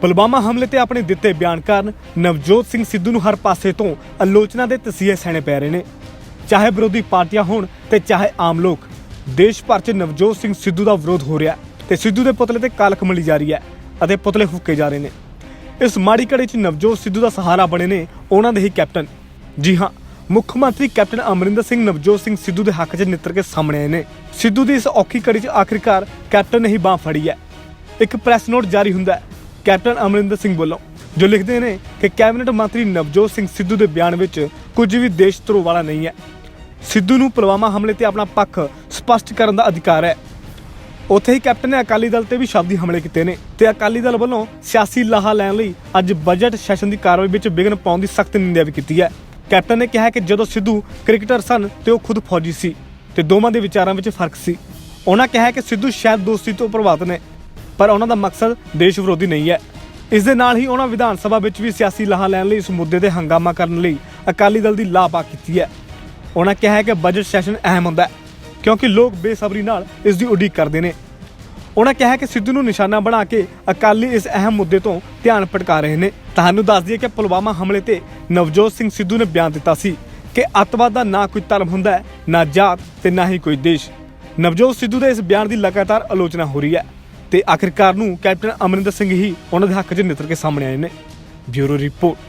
ਪੁਲਵਾਮਾ ਹਮਲੇ ਤੇ ਆਪਣੇ ਦਿੱਤੇ ਬਿਆਨ ਕਾਰਨ ਨਵਜੋਤ ਸਿੰਘ ਸਿੱਧੂ ਨੂੰ ਹਰ ਪਾਸੇ ਤੋਂ ਆਲੋਚਨਾ ਦੇ ਤਸੀਹੇ ਸਹਿਣੇ ਪੈ ਰਹੇ ਨੇ। ਚਾਹੇ ਵਿਰੋਧੀ ਪਾਰਟੀਆਂ ਹੋਣ ਤੇ ਚਾਹੇ ਆਮ ਲੋਕ, ਦੇਸ਼ ਭਰ 'ਚ ਨਵਜੋਤ ਸਿੰਘ ਸਿੱਧੂ ਦਾ ਵਿਰੋਧ ਹੋ ਰਿਹਾ ਹੈ ਤੇ ਸਿੱਧੂ ਦੇ ਪੁਤਲੇ ਤੇ ਕਾਲਖ ਮਲੀ ਜਾ ਰਹੀ ਹੈ ਅਤੇ ਪੁਤਲੇ ਫੂਕੇ ਜਾ ਰਹੇ ਨੇ। ਇਸ ਮਾੜੀ ਘੜੀ 'ਚ ਨਵਜੋਤ ਸਿੱਧੂ ਦਾ ਸਹਾਰਾ ਬਣੇ ਨੇ ਉਹਨਾਂ ਦੇ ਹੀ ਕੈਪਟਨ। ਜੀ ਹਾਂ, ਮੁੱਖ ਮੰਤਰੀ ਕੈਪਟਨ ਅਮਰਿੰਦਰ ਸਿੰਘ ਨਵਜੋਤ ਸਿੰਘ ਸਿੱਧੂ ਦੇ ਹੱਕ 'ਚ ਨਿੱਤਰ ਕੇ ਸਾਹਮਣੇ ਆਏ ਨੇ। ਸਿੱਧੂ ਦੀ ਇਸ ਔਖੀ ਘੜੀ 'ਚ ਆਖਿਰਕਾਰ ਕੈਪਟਨ ਨੇ ਹੀ ਬਾਹ ਫੜੀ ਹੈ। ਇੱਕ ਪ੍ਰੈਸ ਨੋਟ ਜਾਰੀ ਹੁੰਦਾ ਹੈ ਕੈਪਟਨ ਅਮਰਿੰਦਰ ਸਿੰਘ ਵੱਲੋਂ, ਜੋ ਲਿਖਦੇ ਨੇ ਕਿ ਕੈਬਨਿਟ ਮੰਤਰੀ ਨਵਜੋਤ ਸਿੰਘ ਸਿੱਧੂ ਦੇ ਬਿਆਨ ਵਿੱਚ ਕੁਝ ਵੀ ਦੇਸ਼ ਧਰੋ ਵਾਲਾ ਨਹੀਂ ਹੈ। ਸਿੱਧੂ ਨੂੰ ਪੁਲਵਾਮਾ ਹਮਲੇ ਤੇ ਆਪਣਾ ਪੱਖ ਸਪਸ਼ਟ ਕਰਨ ਦਾ ਅਧਿਕਾਰ ਹੈ। ਉੱਥੇ ਹੀ ਕੈਪਟਨ ਨੇ ਅਕਾਲੀ ਦਲ ਤੇ ਵੀ ਸ਼ਬਦੀ ਹਮਲੇ ਕੀਤੇ ਨੇ ਤੇ ਅਕਾਲੀ ਦਲ ਵੱਲੋਂ ਸਿਆਸੀ ਲਾਹਾ ਲੈਣ ਲਈ ਅੱਜ ਬਜਟ ਸੈਸ਼ਨ ਦੀ ਕਾਰਵਾਈ ਵਿੱਚ ਵਿਘਨ ਪਾਉਣ ਦੀ ਸਖਤ ਨਿੰਦਿਆ ਵੀ ਕੀਤੀ ਹੈ। ਕੈਪਟਨ ਨੇ ਕਿਹਾ ਕਿ ਜਦੋਂ ਸਿੱਧੂ ਕ੍ਰਿਕਟਰ ਸਨ ਤੇ ਉਹ ਖੁਦ ਫੌਜੀ ਸੀ ਤੇ ਦੋਵਾਂ ਦੇ ਵਿਚਾਰਾਂ ਵਿੱਚ ਫ਼ਰਕ ਸੀ। ਉਹਨਾਂ ਕਿਹਾ ਕਿ ਸਿੱਧੂ ਸ਼ਾਇਦ ਦੋਸਤੀ ਤੋਂ ਪ੍ਰਭਾਵਿਤ ਨੇ। ਪਰ ਉਹਨਾਂ ਦਾ ਮਕਸਦ ਦੇਸ਼ ਵਿਰੋਧੀ ਨਹੀਂ ਹੈ। ਇਸ ਦੇ ਨਾਲ ਹੀ ਉਹਨਾਂ ਵਿਧਾਨ ਸਭਾ ਵਿੱਚ ਵੀ ਸਿਆਸੀ ਲਾਹਾ ਲੈਣ ਲਈ ਇਸ ਮੁੱਦੇ ਤੇ ਹੰਗਾਮਾ ਕਰਨ ਲਈ ਅਕਾਲੀ ਦਲ ਦੀ ਲਾਪਾ ਕੀਤੀ ਹੈ। ਉਹਨਾਂ ਕਿਹਾ ਹੈ ਕਿ ਬਜਟ ਸੈਸ਼ਨ ਅਹਿਮ ਹੁੰਦਾ ਹੈ, ਕਿਉਂਕਿ ਲੋਕ ਬੇਸਬਰੀ ਨਾਲ ਇਸ ਦੀ ਉਡੀਕ ਕਰਦੇ ਨੇ। ਉਹਨਾਂ ਕਿਹਾ ਕਿ ਸਿੱਧੂ ਨੂੰ ਨਿਸ਼ਾਨਾ ਬਣਾ ਕੇ ਅਕਾਲੀ ਇਸ ਅਹਿਮ ਮੁੱਦੇ ਤੋਂ ਧਿਆਨ ਭਟਕਾ ਰਹੇ ਨੇ। ਤੁਹਾਨੂੰ ਦੱਸ ਦਈਏ ਕਿ ਪੁਲਵਾਮਾ ਹਮਲੇ ਤੇ ਨਵਜੋਤ ਸਿੰਘ ਸਿੱਧੂ ਨੇ ਬਿਆਨ ਦਿੱਤਾ ਸੀ ਕਿ ਅੱਤਵਾਦ ਦਾ ਨਾ ਕੋਈ ਧਰਮ ਹੁੰਦਾ ਹੈ, ਨਾ ਜਾਤ ਤੇ ਨਾ ਹੀ ਕੋਈ ਦੇਸ਼। ਨਵਜੋਤ ਸਿੱਧੂ ਦੇ ਇਸ ਬਿਆਨ ਦੀ ਲਗਾਤਾਰ ਆਲੋਚਨਾ ਹੋ ਰਹੀ ਹੈ। ਤੇ ਆਖਿਰਕਾਰ ਨੂੰ ਕੈਪਟਨ ਅਮਰਿੰਦਰ ਸਿੰਘ ਹੀ ਉਹਨਾਂ ਦੇ ਹੱਕ 'ਚ ਨਿੱਤਰ ਕੇ ਸਾਹਮਣੇ ਆਏ ਨੇ। Bureau report.